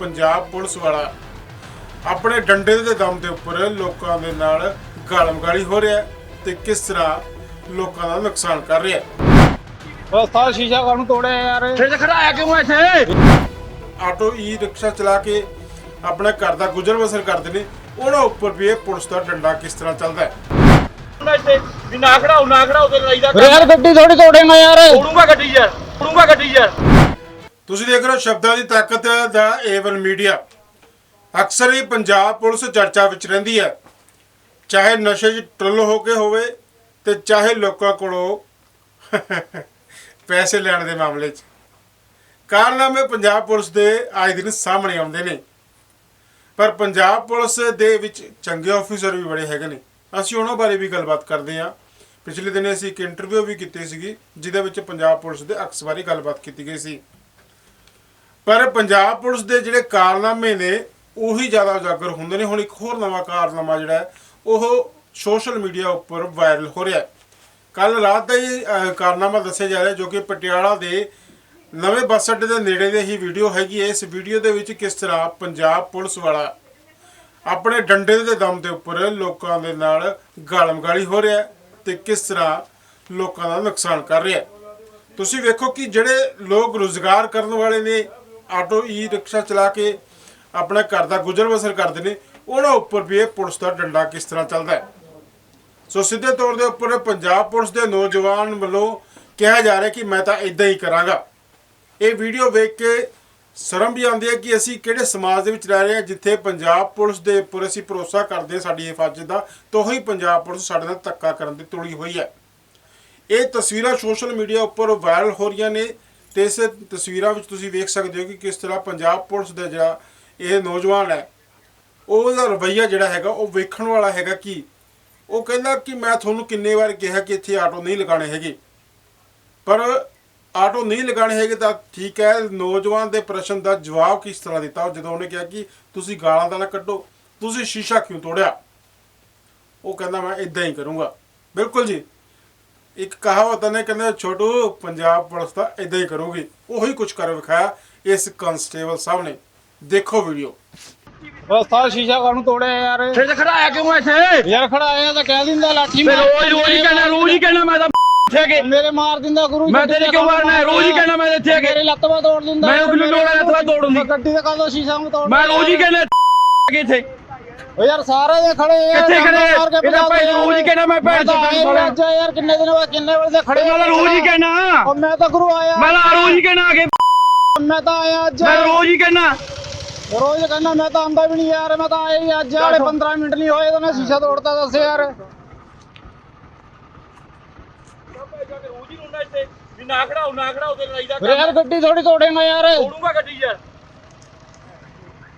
Punjab police ਵਾਲਾ ਆਪਣੇ ਡੰਡੇ ਦੇ ਦਮ ਦੇ ਉੱਪਰ ਲੋਕਾਂ ਦੇ ਨਾਲ ਗਾਲਮਗਾਲੀ ਹੋ ਰਿਹਾ ਤੇ ਕਿਸ ਤਰ੍ਹਾਂ ਲੋਕਾਂ ਦਾ ਨੁਕਸਾਨ ਕਰ ਰਿਹਾ ਹੈ? ਰਸਤਾ ਸ਼ੀਸ਼ਾ ਕਾਹਨੂੰ ਤੋੜਿਆ ਯਾਰ। ਫਿਰ ਖੜਾਇਆ ਕਿਉਂ ਇੱਥੇ? ਆਟੋ ਈ ਰਿਕਸ਼ਾ ਚਲਾ ਕੇ ਆਪਣੇ ਘਰ ਦਾ ਗੁਜ਼ਰ ਬਸਰ ਕਰਦੇ ਨੇ। ਉਹਨਾਂ ਉੱਪਰ ਵੀ ਇਹ ਪੁਲਿਸ ਦਾ ਡੰਡਾ ਕਿਸ ਤਰ੍ਹਾਂ ਚੱਲਦਾ ਹੈ? ਵੀ ਨਾ ਖੜਾਓ ਨਾ ਖੜਾਓ ਤੇ ਲੜਾਈ ਦਾ ਵੀਰੇ ਯਾਰ ਗੱਡੀ ਥੋੜੀ ਤੋੜੇਗਾ ਯਾਰ। ਤੋੜੂਗਾ ਗੱਡੀ ਯਾਰ ਤੋੜੂਗਾ ਗੱਡੀ ਯਾਰ। ਤੁਸੀਂ ਦੇਖ ਰਹੇ ਹੋ ਸ਼ਬਦਾਂ ਦੀ ਤਾਕਤ ਦਾ ਏਵਨ ਮੀਡੀਆ ਅਕਸਰ ਹੀ ਪੰਜਾਬ ਪੁਲਿਸ ਚਰਚਾ ਵਿੱਚ ਰਹਿੰਦੀ ਹੈ। ਚਾਹੇ ਨਸ਼ੇ 'ਚ ਟੁੱਲ ਹੋ ਕੇ ਹੋਵੇ ਤੇ ਚਾਹੇ ਲੋਕਾਂ ਕੋਲੋਂ ਪੈਸੇ ਲੈਣ ਦੇ ਮਾਮਲੇ 'ਚ। ਕਾਰਨਾਮੇ ਪੰਜਾਬ ਪੁਲਿਸ ਦੇ ਆਏ ਦਿਨ ਸਾਹਮਣੇ ਆਉਂਦੇ ਨੇ। ਪਰ ਪੰਜਾਬ ਪੁਲਿਸ ਦੇ ਵਿੱਚ ਚੰਗੇ ਆਫੀਸਰ ਵੀ ਬੜੇ ਹੈਗੇ ਨੇ। ਅਸੀਂ ਉਹਨਾਂ ਬਾਰੇ ਵੀ ਗੱਲਬਾਤ ਕਰਦੇ ਹਾਂ। ਪਿਛਲੇ ਦਿਨ ਅਸੀਂ ਇੱਕ ਇੰਟਰਵਿਊ ਵੀ ਕੀਤੀ ਸੀਗੀ, ਜਿਹਦੇ ਵਿੱਚ ਪੰਜਾਬ ਪੁਲਿਸ ਦੇ ਅਕਸ ਬਾਰੇ ਗੱਲਬਾਤ ਕੀਤੀ ਗਈ ਸੀ। ਪਰ ਪੰਜਾਬ ਪੁਲਿਸ ਦੇ ਜਿਹੜੇ ਕਾਰਨਾਮੇ ਨੇ, ਉਹੀ ਜ਼ਿਆਦਾ ਉਜਾਗਰ ਹੁੰਦੇ ਨੇ। ਹੁਣ ਇੱਕ ਹੋਰ ਨਵਾਂ ਕਾਰਨਾਮਾ ਜਿਹੜਾ ਉਹ ਸੋਸ਼ਲ ਮੀਡੀਆ ਉੱਪਰ ਵਾਇਰਲ ਹੋ ਰਿਹਾ ਹੈ। ਕੱਲ ਰਾਤ ਦਾ ਹੀ ਕਾਰਨਾਮਾ ਦੱਸਿਆ ਜਾ ਰਿਹਾ ਜੋ ਕਿ ਪਟਿਆਲਾ ਦੇ ਨਵੇਂ ਬੱਸ ਅੱਡੇ ਦੇ ਨੇੜੇ ਦੀ ਹੀ ਵੀਡੀਓ ਹੈਗੀ ਹੈ। ਇਸ ਵੀਡੀਓ ਦੇ ਵਿੱਚ ਕਿਸ ਤਰ੍ਹਾਂ ਪੰਜਾਬ ਪੁਲਿਸ ਵਾਲਾ ਆਪਣੇ ਡੰਡੇ ਦੇ ਦਮ ਦੇ ਉੱਪਰ ਲੋਕਾਂ ਦੇ ਨਾਲ ਗਾਲਮਗਾਲੀ ਹੋ ਰਿਹਾ ਹੈ ਤੇ ਕਿਸ ਤਰ੍ਹਾਂ ਲੋਕਾਂ ਦਾ ਨੁਕਸਾਨ ਕਰ ਰਿਹਾ ਤੁਸੀਂ ਵੇਖੋ ਕਿ ਜਿਹੜੇ ਲੋਕ ਰੋਜ਼ਗਾਰ ਕਰਨ ਵਾਲੇ ਨੇ ਆਟੋ ਈ ਰਿਕਸ਼ਾ ਚਲਾ ਕੇ ਆਪਣਾ ਘਰ ਦਾ ਗੁਜ਼ਰ ਬਸਰ ਕਰਦੇ ਨੇ, ਉਹਨਾਂ ਉੱਪਰ ਵੀ ਇਹ ਪੁਲਿਸ ਦਾ ਡੰਡਾ ਕਿਸ ਤਰ੍ਹਾਂ ਚੱਲਦਾ ਹੈ? ਸੋ ਸਿੱਧੇ ਤੌਰ ਦੇ ਉੱਪਰ ਪੰਜਾਬ ਪੁਲਿਸ ਦੇ ਨੌਜਵਾਨ ਵੱਲੋਂ ਕਿਹਾ ਜਾ ਰਿਹਾ ਕਿ ਮੈਂ ਤਾਂ ਇਦਾਂ ਹੀ ਕਰਾਂਗਾ। ਇਹ ਵੀਡੀਓ ਵੇਖ ਕੇ ਸ਼ਰਮ ਵੀ ਆਉਂਦੀ ਹੈ ਕਿ ਅਸੀਂ ਕਿਹੜੇ ਸਮਾਜ ਦੇ ਵਿੱਚ ਰਹਿ ਰਹੇ ਹਾਂ ਜਿੱਥੇ ਪੰਜਾਬ ਪੁਲਿਸ ਦੇ ਉੱਪਰ ਅਸੀਂ ਭਰੋਸਾ ਕਰਦੇ ਹਾਂ ਸਾਡੀ ਹਿਫਾਜ਼ਤ ਦਾ, ਤਾਂ ਉਹੀ ਪੰਜਾਬ ਪੁਲਿਸ ਸਾਡੇ ਨਾਲ ਧੱਕਾ ਕਰਨ ਦੀ ਤੁਲੀ ਹੋਈ ਹੈ। ਇਹ ਤਸਵੀਰਾਂ ਸੋਸ਼ਲ ਮੀਡੀਆ ਉੱਪਰ ਵਾਇਰਲ ਹੋ ਰਹੀਆਂ ਨੇ। ਤੇ ਇਸ ਤਸਵੀਰਾਂ ਵਿੱਚ ਤੁਸੀਂ ਵੇਖ ਸਕਦੇ ਹੋ ਕਿ ਕਿਸ ਤਰ੍ਹਾਂ ਪੰਜਾਬ ਪੁਲਿਸ ਦਾ ਜਿਹੜਾ ਇਹ ਨੌਜਵਾਨ ਹੈ, ਉਹਦਾ ਰਵੱਈਆ ਜਿਹੜਾ ਹੈਗਾ, ਉਹ ਵੇਖਣ ਵਾਲਾ ਹੈਗਾ ਕਿ ਉਹ ਕਹਿੰਦਾ ਕਿ ਮੈਂ ਤੁਹਾਨੂੰ ਕਿੰਨੇ ਵਾਰ ਕਿਹਾ ਕਿ ਇੱਥੇ ਆਟੋ ਨਹੀਂ ਲਗਾਣੇ ਹੈਗੇ। ਪਰ ਆਟੋ ਨਹੀਂ ਲਗਾਣੇ ਹੈਗੇ ਤਾਂ ਠੀਕ ਹੈ, ਨੌਜਵਾਨ ਦੇ ਪ੍ਰਸ਼ਨ ਦਾ ਜਵਾਬ ਕਿਸ ਤਰ੍ਹਾਂ ਦਿੱਤਾ? ਜਦੋਂ ਉਹਨੇ ਕਿਹਾ ਕਿ ਤੁਸੀਂ ਗਾਲਾਂ ਦਾ ਨਾ ਕੱਢੋ, ਤੁਸੀਂ ਸ਼ੀਸ਼ਾ ਕਿਉਂ ਤੋੜਿਆ? ਉਹ ਕਹਿੰਦਾ, ਮੈਂ ਇਦਾਂ ਹੀ ਕਰੂੰਗਾ। ਬਿਲਕੁਲ ਜੀ। ਇੱਕ ਕਹਾਵਤ ਨੇ ਕਹਿੰਦੇ ਛੋਟੂ ਪੰਜਾਬ ਪੁਲਿਸ ਤਾਂ ਇਦਾਂ ਹੀ ਕਰੂਗੀ। ਉਹੀ ਕੁਝ ਕਰ ਵਿਖਾਇਆ ਇਸ ਕਨਸਟੇਬਲ ਸਾਹਿਬ ਨੇ। ਦੇਖੋ ਵੀਡੀਓ। ਰਸਤਾ ਸ਼ੀਸ਼ਾ ਕਾਹਨੂੰ ਤੋੜਿਆ ਯਾਰ? ਫਿਰ ਖੜਾਇਆ ਕਿਉਂ ਇੱਥੇ? ਯਾਰ ਖੜਾਇਆ ਤਾਂ ਕਹਿ ਦਿੰਦਾ ਲਾਠੀ ਮਾਰ ਰੋਜ਼ ਰੋਜ਼ ਹੀ ਕਹਿਣਾ ਰੋਜ਼ ਹੀ ਕਹਿਣਾ ਮੈਂ ਤਾਂ ਇੱਥੇ ਆ ਕੇ। ਮੇਰੇ ਮਾਰ ਦਿੰਦਾ ਗੁਰੂ ਮੈਂ ਤੇਰੇ ਕਿਉਂ ਮਾਰਨਾ? ਰੋਜ਼ ਹੀ ਕਹਿਣਾ ਮੈਂ ਇੱਥੇ ਆ ਕੇ। ਮੇਰੇ ਲੱਤ ਤੋੜ ਦਿੰਦਾ। ਮੈਂ ਕਿਉਂ ਲੋੜ ਲੱਤ ਤੋੜਨ ਦੀ? ਗੱਡੀ ਦਾ ਕਾਹਦਾ ਸ਼ੀਸ਼ਾ ਨੂੰ ਤੋੜ ਮੈਂ ਰੋਜ਼ ਹੀ ਕਹਿਣਾ ਕਿ ਇੱਥੇ। ਓ ਯਾਰ ਸਾਰੇ ਦੇ ਖੜੇ ਆ ਕਿੱਥੇ ਖੜੇ? ਇਹਦਾ ਭਜਾ ਭਾਈ ਰੋਜ਼ ਕਹਿਣਾ ਮੈਂ ਭੈਣ। ਅੱਜ ਯਾਰ ਕਿੰਨੇ ਦਿਨ ਬਾਅਦ ਕਿੰਨੇ ਵਜੇ ਖੜੇ ਮੈਂ ਤਾਂ ਰੋਜ਼ ਹੀ ਕਹਿਣਾ। ਓ ਮੈਂ ਤਾਂ ਗੁਰੂ ਆਇਆ ਮੈਂ ਤਾਂ ਰੋਜ਼ ਹੀ ਕਹਿਣਾ ਆ ਕੇ। ਮੈਂ ਤਾਂ ਆਇਆ ਅੱਜ। ਮੈਂ ਰੋਜ਼ ਹੀ ਕਹਿਣਾ। ਰੋਜ਼ ਕਹਿੰਦਾ ਮੈਂ ਤਾਂ ਆਂਦਾ ਵੀ ਨਹੀਂ ਯਾਰ ਮੈਂ ਤਾਂ ਆਇਆ ਹੀ ਅੱਜ। ਵਾਲੇ 15 ਮਿੰਟ ਨਹੀਂ ਹੋਏ ਤਾਂ ਮੈਂ ਸ਼ੀਸ਼ਾ ਤੋੜਤਾ ਦੱਸ ਯਾਰ। ਰੋਜ਼ ਹੀ ਹੁੰਦਾ ਇੱਥੇ ਵੀ ਨਾ ਖੜਾਓ ਨਾ ਖੜਾਓ ਤੇ ਲੜਾਈ ਦਾ ਵੀਰੇ ਯਾਰ ਗੱਡੀ ਥੋੜੀ ਤੋੜੇਗਾ ਯਾਰ। ਤੋੜੂਗਾ ਗੱਡੀ ਯਾਰ।